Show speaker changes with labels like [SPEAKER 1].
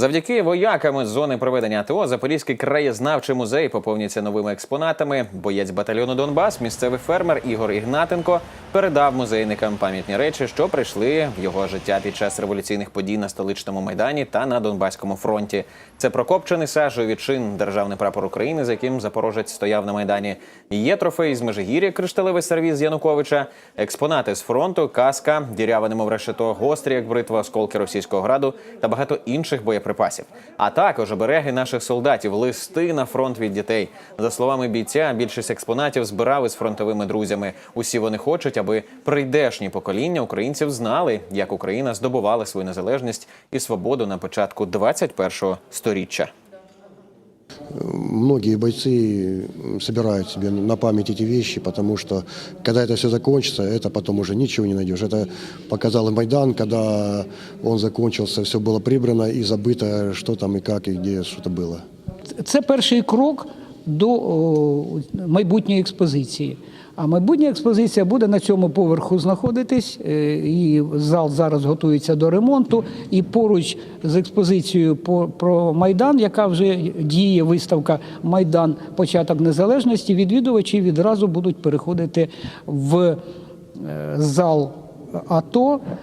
[SPEAKER 1] Завдяки воякам з зони проведення АТО Запорізький краєзнавчий музей поповнюється новими експонатами. Боєць батальйону Донбас, місцевий фермер Ігор Ігнатенко передав музейникам пам'ятні речі, що прийшли в його життя під час революційних подій на столичному майдані та на Донбаському фронті. Це прокопчений сажею відчин, державний прапор України, за яким запорожець стояв на майдані. Є трофей з Межигір'я, кришталевий сервіз Януковича, експонати з фронту, каска, діряве немов решето, гострі, як бритва, осколки російського граду та багато інших боєприпасів. А також обереги наших солдатів, листи на фронт від дітей. За словами бійця, більшість експонатів збирали з фронтовими друзями. Усі вони хочуть, аби прийдешні покоління українців знали, як Україна здобувала свою незалежність і свободу на початку 21-го сторіччя.
[SPEAKER 2] Многие бойцы собирают себе на память эти вещи, потому что когда это все закончится, это потом уже ничего не найдешь. Это показал и Майдан, когда он закончился, все было прибрано и забыто, что там и как, и где что-то было.
[SPEAKER 3] Це перший крок до майбутньої експозиції. А майбутня експозиція буде на цьому поверху знаходитись. е, І зал зараз готується до ремонту. І поруч з експозицією по- про Майдан, яка вже діє виставка Майдан Початок незалежності, відвідувачі відразу будуть переходити в е, зал АТО,